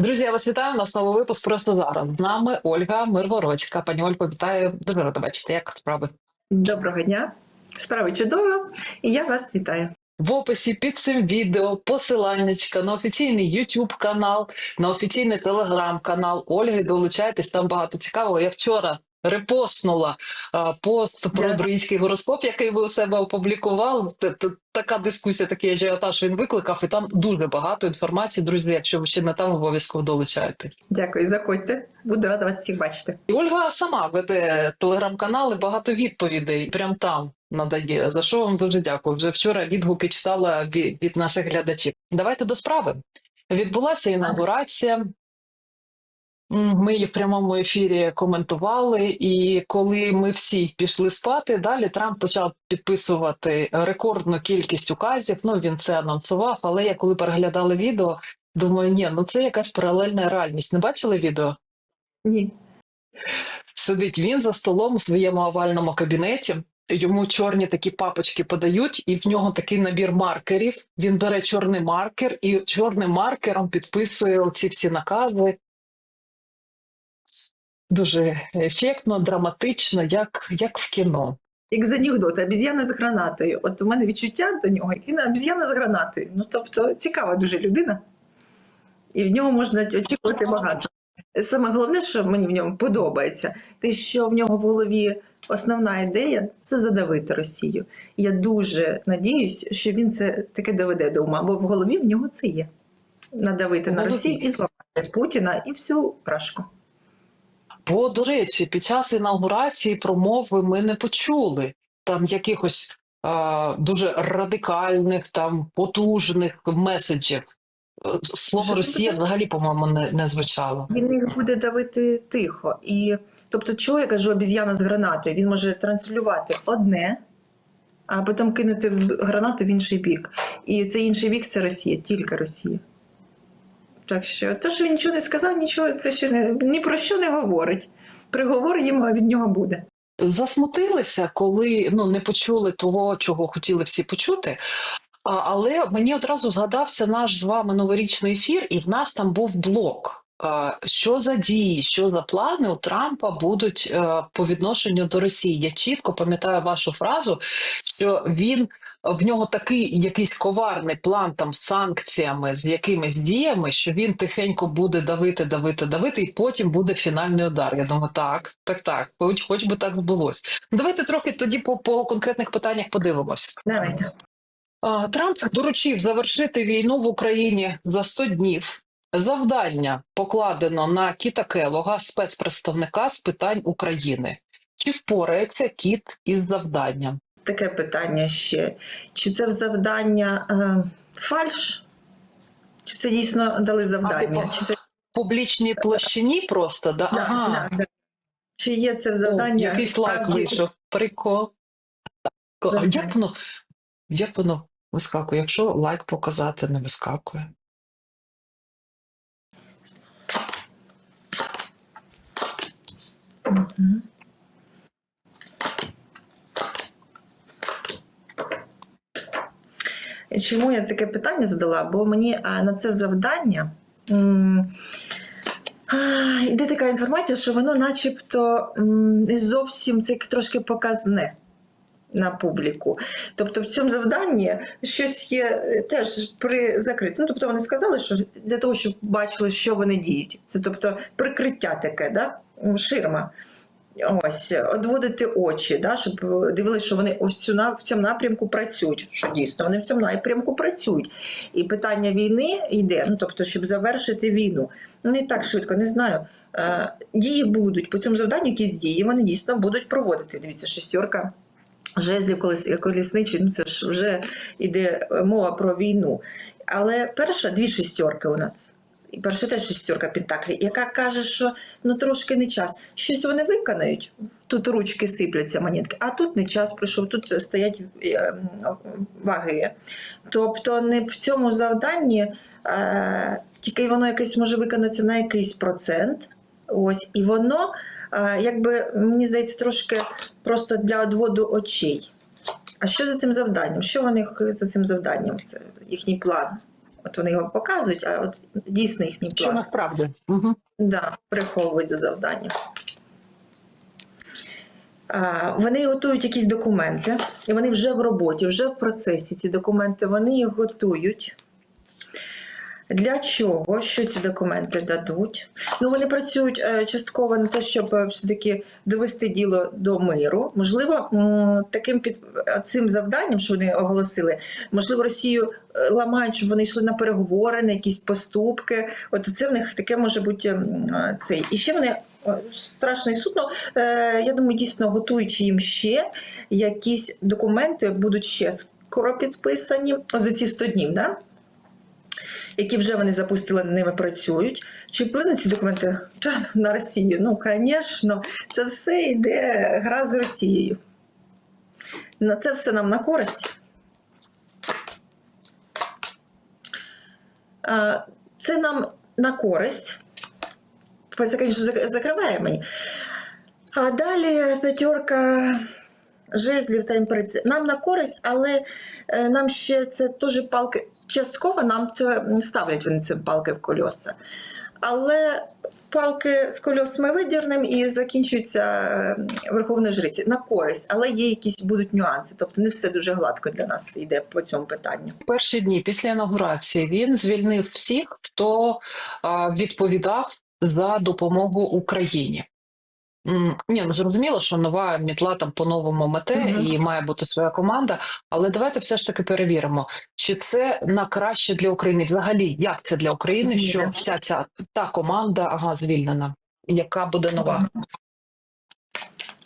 Друзі, я вас вітаю. У нас новий випуск просто зараз. З нами Ольга Миргородська. Пані Ольго, вітаю. Дуже рада бачити. Як справи? Доброго дня, справи чудово, і я вас вітаю. В описі під цим відео посиланнячка на офіційний YouTube канал, на офіційний телеграм канал Ольги. Долучайтесь, там багато цікавого. Я вчора репостнула а, пост про друїдський гороскоп, який ви у себе. Т- т- Така дискусія, такий ажіотаж він викликав, і там дуже багато інформації. Друзі, якщо ви ще не там, обов'язково долучайте. Дякую, заходьте. Буду рада вас всіх бачити. Ольга сама веде телеграм-канал і багато відповідей прям там надає. За що вам дуже дякую. Вже вчора відгуки читала від, від наших глядачів. Давайте до справи. Відбулася інаугурація. Ми її в прямому ефірі коментували, і коли ми всі пішли спати, далі Трамп почав підписувати рекордну кількість указів. Ну він це анонсував. Але я коли переглядала відео, думаю, ні, ну це якась паралельна реальність. Не бачили відео? Ні. Сидить він за столом у своєму овальному кабінеті. Йому чорні такі папочки подають, і в нього такий набір маркерів. Він бере чорний маркер і чорним маркером підписує ці всі накази. Дуже ефектно, драматично, як, як в кіно. Як з анекдота, обіз'яна з гранатою. От у мене відчуття до нього, і на обіз'яна з гранатою. Ну тобто цікава дуже людина, і в нього можна очікувати багато. Саме головне, що мені в ньому подобається, те, що в нього в голові основна ідея це задавити Росію. Я дуже надіюсь, що він це таке доведе до ума, бо в голові в нього це є. Надавити на Росію і зламати Путіна і всю крашку. Бо, до речі, під час інаугурації промови ми не почули там якихось е, дуже радикальних, там потужних меседжів. Слово Росія взагалі, по-моєму, не, не звучало. Він їх буде давити тихо. І тобто, чого я кажу, обіз'яна з гранатою? Він може транслювати одне, а потім кинути гранату в інший бік. І цей інший бік це Росія, тільки Росія. Так що, те, що він нічого не сказав, нічого це ще не ні про що не говорить. Приговор їм від нього буде. Засмутилися, коли ну не почули того, чого хотіли всі почути. А, але мені одразу згадався наш з вами новорічний ефір, і в нас там був блок. Що за дії, що за плани у Трампа будуть е, по відношенню до Росії? Я чітко пам'ятаю вашу фразу, що він в нього такий якийсь коварний план там з санкціями, з якимись діями, що він тихенько буде давити, давити, давити, і потім буде фінальний удар. Я думаю, так, так, так, хоч, хоч би так збулось. Давайте трохи тоді по, по конкретних питаннях подивимось. Давайте. Трамп доручив завершити війну в Україні за 100 днів. Завдання покладено на Кіта Келога, спецпредставника з питань України. Чи впорається кіт із завданням? Таке питання ще. Чи це в завдання е, фальш? Чи це дійсно дали завдання? типу, Чи це В публічній площині просто, да? Да, ага. да, да. Чи є це О, завдання? якийсь лайк справді? вийшов. Прикол. А як воно, як воно вискакує? Якщо лайк показати не вискакує? Мгм. Чому я таке питання задала? Бо мені на це завдання йде така інформація, що воно начебто не зовсім це трошки показне на публіку. Тобто в цьому завданні щось є е, теж при закритому. Ну, тобто вони сказали, що для того, щоб бачили, що вони діють. Це тобто прикриття таке, да? Ширма. Ось, одводити очі, да, щоб е, дивилися, що вони ось цю в цьому напрямку працюють. Що дійсно вони в цьому напрямку працюють. І питання війни йде, ну тобто, щоб завершити війну. Ну не так швидко, не знаю. Е, дії будуть по цьому завданню, якісь дії вони дійсно будуть проводити. Дивіться, шестерка жезлів колес- колісничі, ну це ж вже йде мова про війну. Але перша дві шестерки у нас. Теж шестерка Пентаклі, яка каже, що ну трошки не час. Щось вони виконають. Тут ручки сипляться монетки, а тут не час прийшов, тут стоять е, ваги. Тобто не в цьому завданні, е, тільки воно якесь може виконатися на якийсь процент. Ось, і воно, е, якби мені здається, трошки просто для одводу очей. А що за цим завданням? Що вони за цим завданням? Це їхній план. От вони його показують, а от дійсно їхній Що план насправді? Угу. да, приховують за завдання. А, Вони готують якісь документи, і вони вже в роботі, вже в процесі ці документи, вони їх готують. Для чого? Що ці документи дадуть? Ну, вони працюють е, частково на те, щоб е, все-таки довести діло до миру. Можливо, таким під е, цим завданням, що вони оголосили, можливо, Росію ламають, щоб вони йшли на переговори, на якісь поступки. От це в них таке може бути цей. І ще вони страшно і сутно. е, Я думаю, дійсно готують їм ще якісь документи, будуть ще скоро підписані. От за ці 100 днів, да? Які вже вони запустили, над ними працюють. Чи вплинуть ці документи на Росію? Ну, звісно, це все йде гра з Росією. На це все нам на користь. Це нам на користь. Звісно, закриває мені. А далі п'ятерка жезлів та імпераtriці. Нам на користь, але нам ще це теж палки. Частково нам це ставлять вони це палки в кольоса. Але палки з колес ми видірнемо і закінчуються е, Верховної жриці на користь, але є якісь будуть нюанси. Тобто не все дуже гладко для нас йде по цьому питанню. Перші дні після інаугурації він звільнив всіх, хто відповідав за допомогу Україні. Ні, ну зрозуміло, що нова мітла там по-новому мете Мгм. і має бути своя команда. Але давайте все ж таки перевіримо, чи це на краще для України. Взагалі, як це для України, що вся ця та команда ага, звільнена, яка буде нова?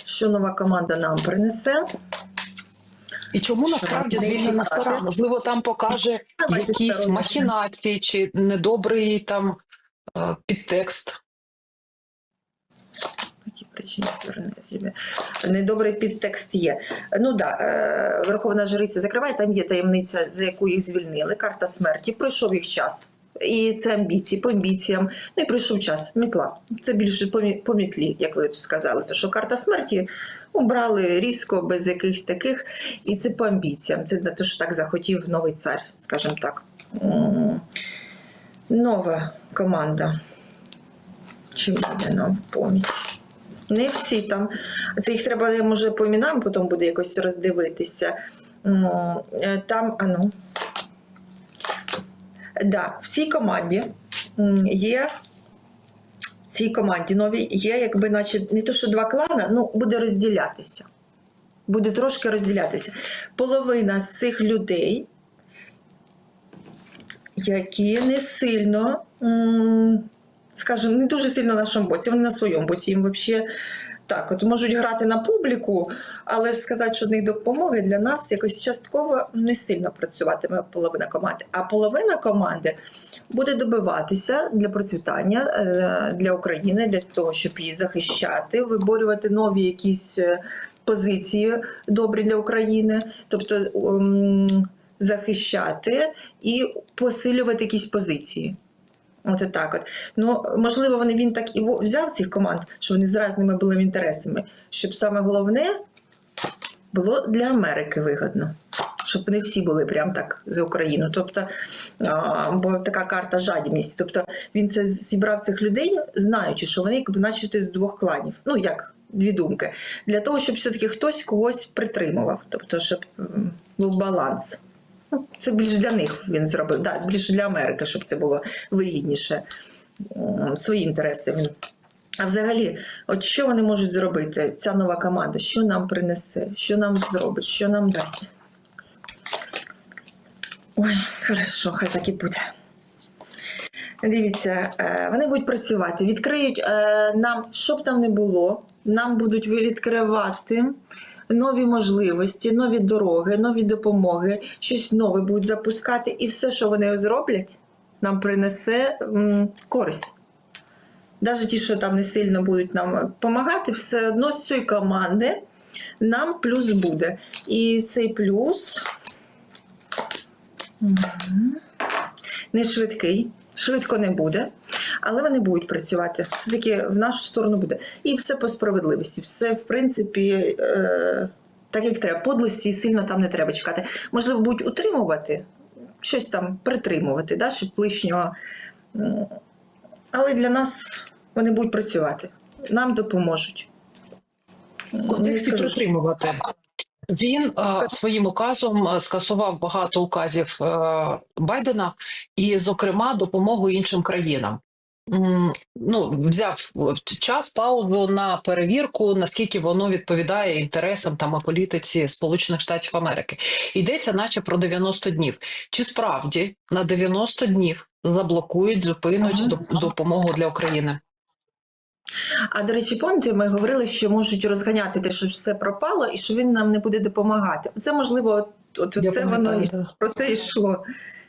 Що нова команда нам принесе? І чому Що насправді звільнена стара? Можливо, там покаже Давайте якісь махінації чи недобрий там е, підтекст. Причини сторони? Недобрий підтекст є. Ну да, е, Верховна Жриця закриває, там є таємниця, за яку їх звільнили. Карта смерті. Пройшов їх час. І це амбіції, по амбіціям. Ну і пройшов час. Мітла. Це більше по, мітлі, як ви сказали. То що карта смерті убрали різко, без якихось таких. І це по амбіціям. Це те, що так захотів новий цар, скажімо так. Нова команда. Чим буде нам в поміч? Не всі там. Це їх треба, може, по іменам потім буде якось роздивитися. Е, Там, а ну. Да, в цій команді є. В цій команді новій є, якби, наче, не то, що два клани, ну, буде розділятися. Буде трошки розділятися. Половина з цих людей, які не сильно, скажімо, не дуже сильно на нашому боці, вони на своєму боці. Їм взагалі так, от можуть грати на публіку, але ж сказати, що них допомоги для нас якось частково не сильно працюватиме половина команди. А половина команди буде добиватися для процвітання е, для України, для того, щоб її захищати, виборювати нові якісь е, позиції добрі для України, тобто ем, захищати і посилювати якісь позиції. От так от. Ну, можливо, вони він так і взяв цих команд, що вони з різними були інтересами, щоб саме головне було для Америки вигодно. Щоб не всі були прям так за Україну. Тобто, а, бо така карта жадібність. Тобто він це зібрав цих людей, знаючи, що вони начати з двох кланів. Ну як дві думки, для того, щоб все-таки хтось когось притримував, тобто, щоб був баланс. Ну, це більш для них він зробив, да, більше для Америки, щоб це було вигідніше. Свої інтереси він. А взагалі, от що вони можуть зробити, ця нова команда, що нам принесе, що нам зробить, що нам дасть? Ой, хорошо, хай так і буде. Дивіться, е, вони будуть працювати, відкриють е, нам, що б там не було, нам будуть відкривати нові можливості, нові дороги, нові допомоги, щось нове будуть запускати, і все, що вони зроблять, нам принесе м, користь. Навіть ті, що там не сильно будуть нам допомагати, все одно з цієї команди нам плюс буде. І цей плюс не швидкий, швидко не буде, але вони будуть працювати. Все-таки в нашу сторону буде. І все по справедливості. Все, в принципі, е, так як треба. Подлості сильно там не треба чекати. Можливо, будуть утримувати. щось там притримувати, да, щоб лишнього. Але для нас вони будуть працювати, нам допоможуть. В контексті скажу, притримувати. Він е, своїм указом е, скасував багато указів е, Байдена і, зокрема, допомогу іншим країнам. Ну, взяв час паузу на перевірку, наскільки воно відповідає інтересам там і політиці Сполучених Штатів Америки. Йдеться, наче про 90 днів. Чи справді на 90 днів заблокують, зупинять Ага. допомогу для України? А до речі, пам'ятаєте, ми говорили, що можуть розганяти те, щоб все пропало, і що він нам не буде допомагати. Це можливо, от, от це воно про це йшло.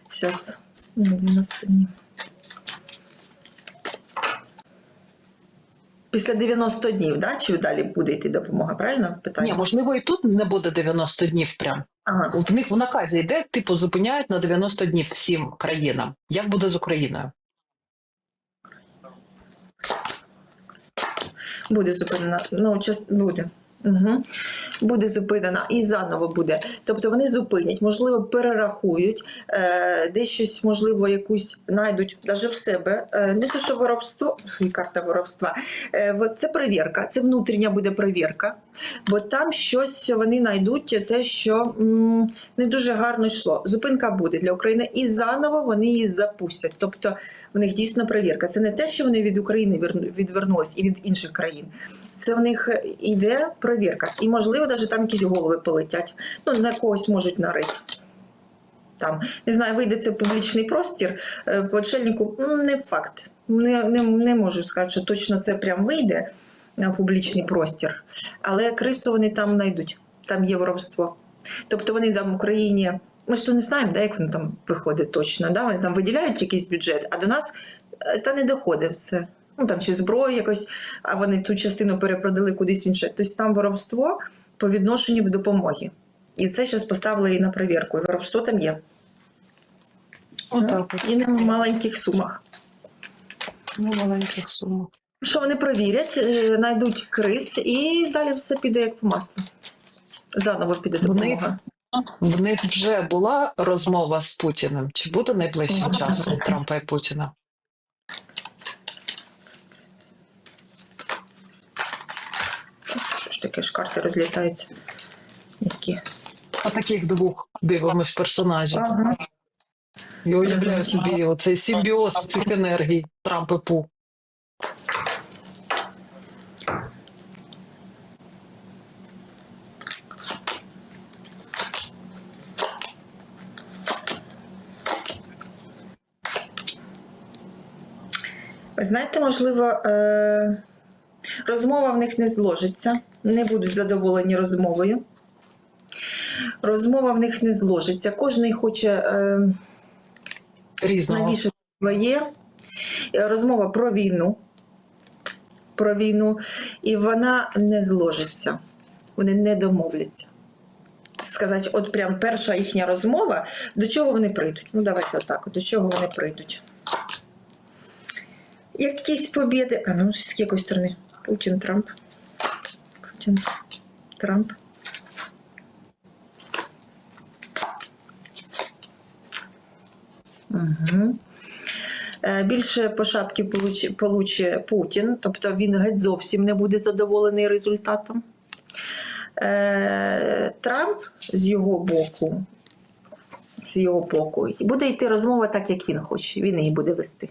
Зараз 90 днів. Після 90 днів, да? чи далі буде йти допомога? Правильно питання? Ні, можливо, і тут не буде 90 днів прям. Ага. В них в наказі йде, типу, зупиняють на 90 днів всім країнам. Як буде з Україною? Буде зупинена. Ну, час буде. Угу. Буде зупинена і заново буде. Тобто вони зупинять, можливо, перерахують, е, десь щось, можливо, якусь знайдуть навіть в себе. Е, не те, що воровство, карта воровства. Е, це перевірка, це внутрішня буде перевірка, бо там щось вони знайдуть, те, що м, не дуже гарно йшло. Зупинка буде для України, і заново вони її запустять. Тобто в них дійсно перевірка. Це не те, що вони від України відвернулись і від інших країн. Це в них йде перевірка. І, можливо, навіть там якісь голови полетять. Ну, на когось можуть нарити. Там, не знаю, вийде це в публічний простір. е, По очельнику м, не факт. Не, не, не можу сказати, що точно це прям вийде на публічний простір. Але крису вони там знайдуть. Там є воровство. Тобто вони там в Україні. Ми ж то не знаємо, да, як воно там виходить точно. Да? Вони там виділяють якийсь бюджет, а до нас е, та не доходить все. Ну там чи зброю якось, а вони ту частину перепродали кудись інше. Тобто там воровство по відношенню до допомоги. І це зараз поставили і на перевірку. І воровство там є. Отак от. І на маленьких сумах. Ну, маленьких сумах. Що вони перевірять, е, знайдуть крис, і далі все піде як по маслу. Заново піде допомога. В них вже була розмова з Путіним. Чи буде найближчим часом Трампа і Путіна? Що ж таке ж карти розлітаються? Які? А таких двох дивимось персонажів. Ага. Я уявляю собі оцей симбіоз цих енергій Трамп і Пу. Знаєте, можливо, е, розмова в них не зложиться, не будуть задоволені розмовою. Розмова в них не зложиться. Кожен хоче е, Різного. навішати своє. Розмова про війну. Про війну, і вона не зложиться. Вони не домовляться. Сказати, от прям перша їхня розмова, до чого вони прийдуть? Ну, давайте отак, до чого вони прийдуть. Якісь побіди. А ну, з якої сторони? Путін, Трамп. Путін, Трамп. Угу. Більше по шапці получ- получе Путін, тобто він геть зовсім не буде задоволений результатом. Е, Трамп з його боку, з його боку, буде йти розмова так, як він хоче. Він її буде вести.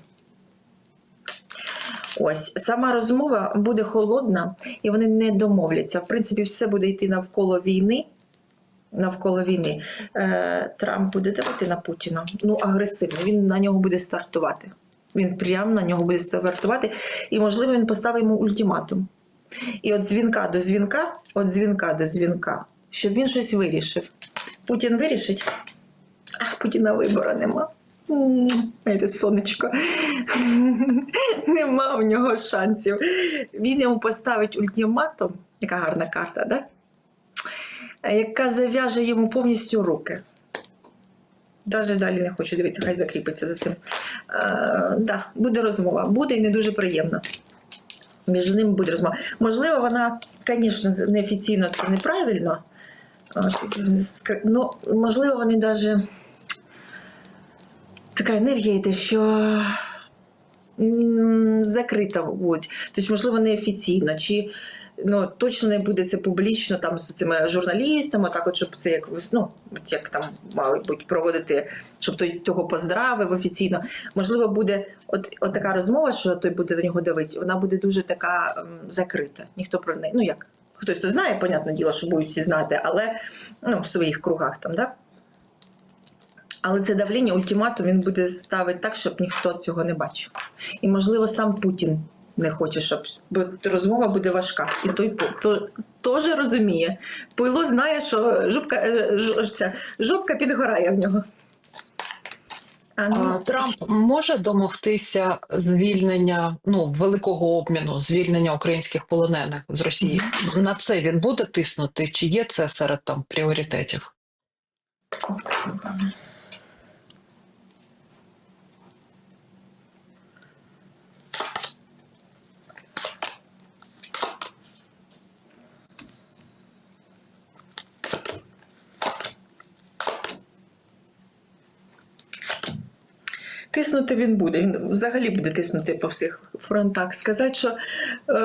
Ось сама розмова буде холодна, і вони не домовляться. В принципі, все буде йти навколо війни. Навколо війни е, Трамп буде давати на Путіна. Ну, агресивно. Він на нього буде стартувати. Він прямо на нього буде стартувати, і, можливо, він поставить йому ультиматум. І от дзвінка до дзвінка, от дзвінка до дзвінка, щоб він щось вирішив. Путін вирішить, а Путіна вибору нема. Знаєте, сонечко. Нема в нього шансів. Він йому поставить ультиматум, яка гарна карта, да? яка зав'яже йому повністю руки. Навіть далі не хочу дивитися, хай закріпиться за цим. Е, да, буде розмова. Буде і не дуже приємно. Між ними буде розмова. Можливо, вона, звісно, неофіційно це неправильно. Ну, можливо, вони навіть така енергія йде, що закрита будь. Тобто, можливо, неофіційно, чи ну, точно не буде це публічно там з цими журналістами, так от, щоб це як ну, як там мабуть проводити, щоб той того поздравив офіційно. Можливо, буде от, от така розмова, що той буде до нього давити, вона буде дуже така м, закрита. Ніхто про неї, ну як. Хтось то знає, понятне діло, що будуть всі знати, але ну, в своїх кругах там, да? Але це давлення, ультиматум він буде ставити так, щоб ніхто цього не бачив. І, можливо, сам Путін не хоче, щоб бо розмова буде важка. І той то, теж розуміє. Пило знає, що жопка, е, ж- ця, жопка підгорає в нього. А, А, ну, Трамп може домогтися звільнення ну великого обміну, звільнення українських полонених з Росії. На це він буде тиснути? Чи є це серед там пріоритетів? Тиснути він буде. Він взагалі буде тиснути по всіх фронтах. Сказати, що е,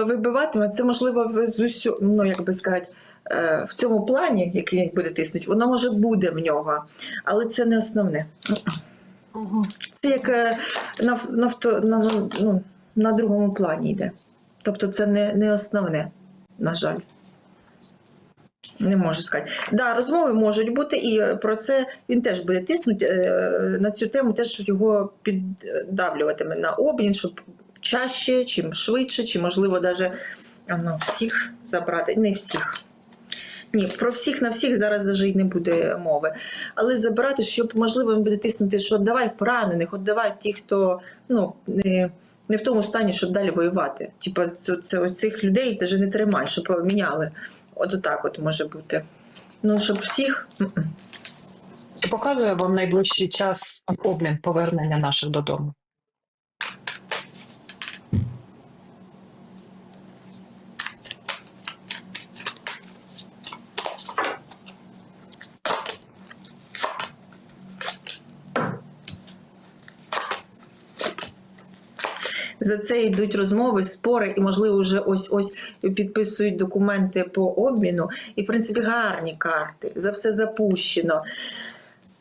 вибиватиме, це можливо з усю, ну як би сказати, е, в цьому плані, який буде тиснути, воно може буде в нього, але це не основне. Це як е, на, на, на, ну, на другому плані йде. Тобто це не, не основне, на жаль. Не можу сказати. Да, розмови можуть бути, і е, про це він теж буде тиснути е, на цю тему, теж його піддавлюватиме на обмін, щоб чаще, чим швидше, чи можливо навіть ну, всіх забрати. Не всіх. Ні, про всіх на всіх зараз навіть не буде мови. Але забирати, щоб можливо він буде тиснути, що давай поранених, от давай ті, хто ну, не, не в тому стані, щоб далі воювати. Типа це, це оцих людей навіть не тримай, щоб поміняли. От отак от може бути. Ну, щоб всіх. Чи показує вам найближчий час обмін повернення наших додому? За це йдуть розмови, спори, і, можливо, вже ось ось підписують документи по обміну. І, в принципі, гарні карти. За все запущено.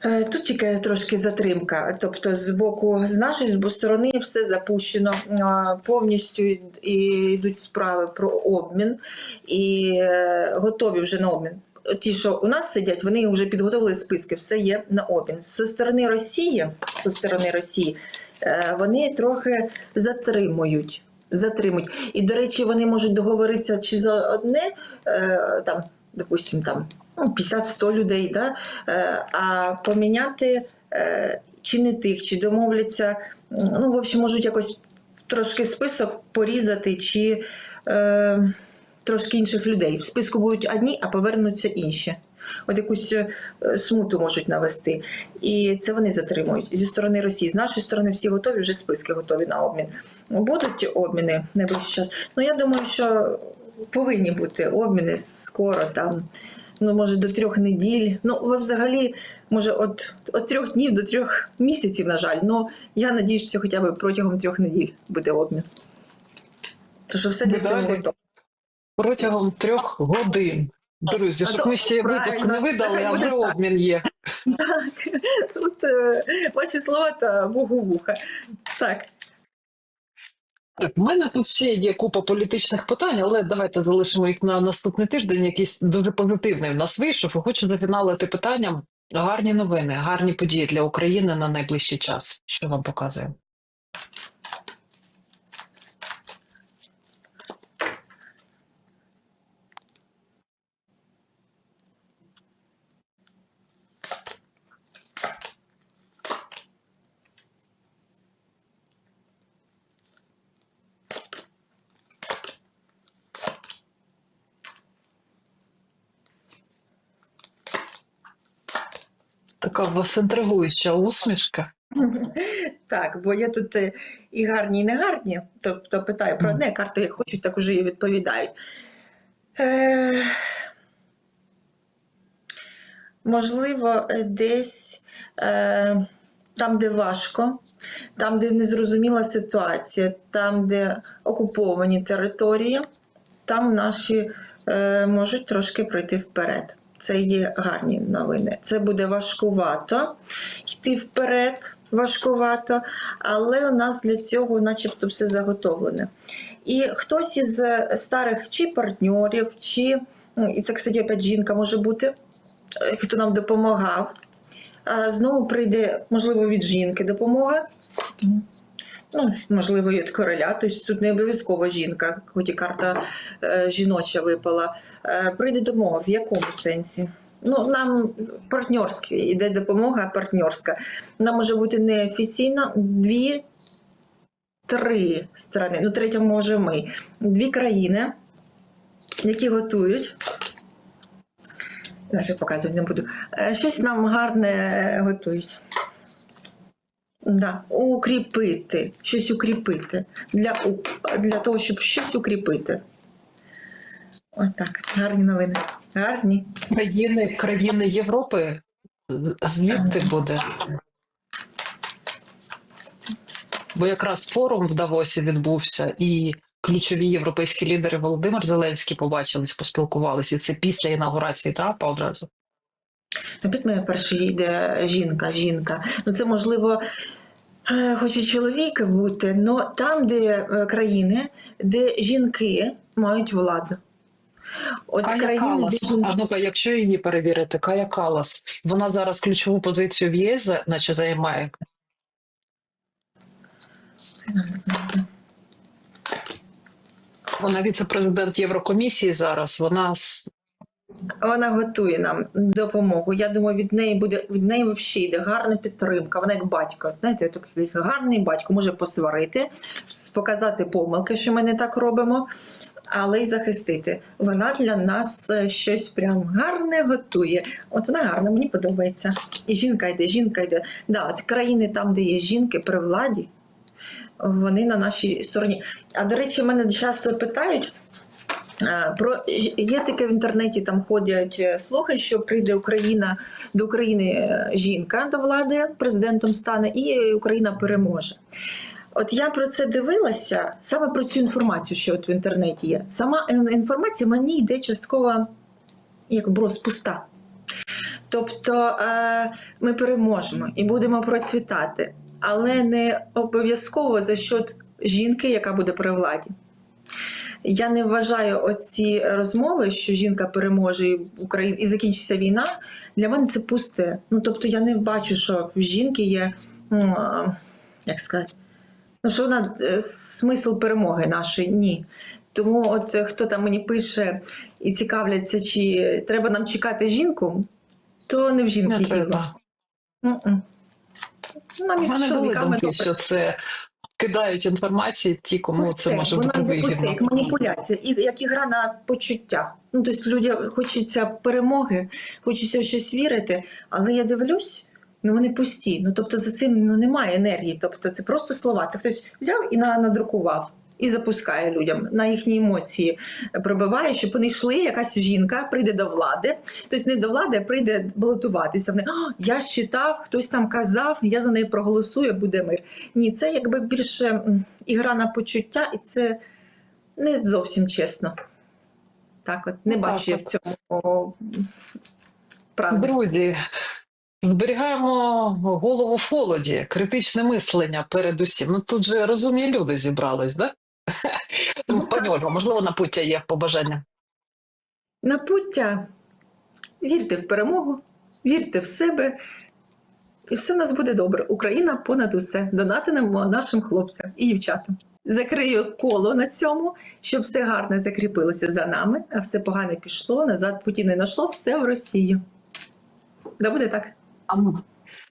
Е, Тут тільки трошки затримка. Тобто, з боку, з нашої сторони все запущено повністю йдуть справи про обмін і е, готові вже на обмін. Ті, що у нас сидять, вони вже підготовили списки, все є на обмін. Зі сторони Росії, зі сторони Росії, вони трохи затримують. Затримують. І, до речі, вони можуть договоритися чи за одне, е, там, допустим, там ну, 50-100 людей, да? е, а поміняти е, чи не тих, чи домовляться. Ну, в общем, можуть якось трошки список порізати, чи е, трошки інших людей. В списку будуть одні, а повернуться інші. От якусь е, смуту можуть навести. І це вони затримують зі сторони Росії. З нашої сторони всі готові, вже списки готові на обмін. Будуть обміни найближчий час. Ну я думаю, що повинні бути обміни скоро там. Ну, може, до трьох неділь. Ну, взагалі, може, от, от трьох днів до трьох місяців, на жаль. Ну, я надіюсь, що хоча б протягом трьох неділь буде обмін. Що все для цього Далі. готово. Протягом трьох годин. Друзі, щоб ми ще випуск не видали, а вже обмін є. Так, тут е, ваші слова та Богу вуха. Так. Так, в мене тут ще є купа політичних питань, але давайте залишимо їх на наступний тиждень. Якийсь дуже позитивний в нас вийшов. І хочу зафіналити питанням. Гарні новини, гарні події для України на найближчий час. Що вам показує? Така у вас інтригуюча усмішка. Так, бо я тут е, і гарні, і не гарні. Тобто питаю про одне, карти як хочуть, так уже і відповідають. Е, можливо, е, десь е, там, де важко, там, де незрозуміла ситуація, там, де окуповані території, там наші е, можуть трошки пройти вперед. Це є гарні новини. Це буде важкувато йти вперед, важкувато, але у нас для цього, начебто, все заготовлене. І хтось із е, старих чи партнерів, чи і це, кстати, опять жінка може бути, е, хто нам допомагав. Знову прийде, можливо, від жінки допомога. Ну, можливо, від короля, тобто тут не обов'язково жінка, хоч і карта е, жіноча випала. Е, прийде допомога. В якому сенсі? Ну, нам партнерська, йде допомога партнерська. Вона може бути неофіційна, дві, три сторони. Ну, третя може ми. Дві країни, які готують. Навіть показувати не буду. Е, Щось нам гарне е, готують. Да. Укріпити, щось укріпити. Для, для того, щоб щось укріпити. Отак, гарні новини. Гарні. Країни, країни Європи звідти буде. Бо якраз форум в Давосі відбувся, і ключові європейські лідери Володимир Зеленський побачились, поспілкувалися. І це після інаугурації Трампа одразу. Опять мене перший йде жінка, жінка. Ну це можливо. Е, Хоч і чоловік бути, але там, де е, країни, де жінки мають владу. От Кая країни, Калас. жінки А ну-ка, якщо її перевірити, Кая Калас, вона зараз ключову позицію в ЄС, наче займає. Вона віце-президент Єврокомісії зараз. Вона Вона готує нам допомогу. Я думаю, від неї буде від неї взагалі йде гарна підтримка. Вона як батько. Знаєте, такий гарний батько може посварити, показати помилки, що ми не так робимо, але й захистити. Вона для нас е, щось прям гарне готує. От вона гарна, мені подобається. І жінка йде, жінка йде. Да, от країни там, де є жінки при владі, вони на нашій стороні. А до речі, мене часто питають. Е, Про є таке в інтернеті, там ходять е, слухи, що прийде Україна до України е, жінка до влади, президентом стане, і Україна переможе. От я про це дивилася саме про цю інформацію, що от в інтернеті є. Сама інформація мені йде частково як брос пуста. Тобто ми переможемо і будемо процвітати, але не обов'язково за счет жінки, яка буде при владі. Я не вважаю оці розмови, що жінка переможе і Україна і закінчиться війна. Для мене це пусте. Ну тобто я не бачу, що в жінки є ну, як сказати, ну що вона е, смисл перемоги нашої. Ні. Тому, от е, хто там мені пише і цікавляться, чи треба нам чекати жінку, то не в жінки не діло. Нам У із мене були чоловіками думки, що це кидають інформації ті, кому це може вона бути пусте, вигідно. як маніпуляція, і як ігра на почуття. Ну, тобто людям хочеться перемоги, хочеться в щось вірити, але я дивлюсь, ну вони пусті. Ну тобто за цим ну, немає енергії. Тобто це просто слова. Це хтось взяв і на- надрукував. І запускає людям на їхні емоції, пробиває, щоб вони йшли. Якась жінка прийде до влади, тобто не до влади, а прийде балотуватися. Вони «О, я читав, хтось там казав, я за неї проголосую, буде мир. Ні, це якби більше ігра на почуття, і це не зовсім чесно. Так, от не Ну, бачу так я в цьому правди. Друзі, зберігаємо голову в холоді, критичне мислення передусім. Ну тут же розумні люди зібрались, да? Ну, Пані Ольго, можливо, на пуття є побажання. На пуття вірте в перемогу, вірте в себе, і все в нас буде добре. Україна понад усе. Донатимо нашим хлопцям і дівчатам. Закрию коло на цьому, щоб все гарне закріпилося за нами, а все погане пішло, назад путі не знайшло, все в Росію. Да буде так. А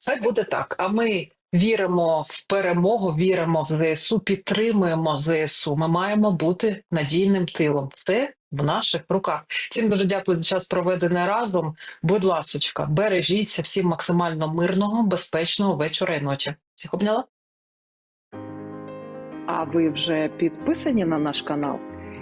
хай буде так. А ми віримо в перемогу, віримо в ЗСУ, підтримуємо ЗСУ. Ми маємо бути надійним тилом. Це в наших руках. Всім дуже дякую за час проведений разом. Будь ласочка, бережіться всім максимально мирного, безпечного вечора і ночі. Всіх обняла. А ви вже підписані на наш канал?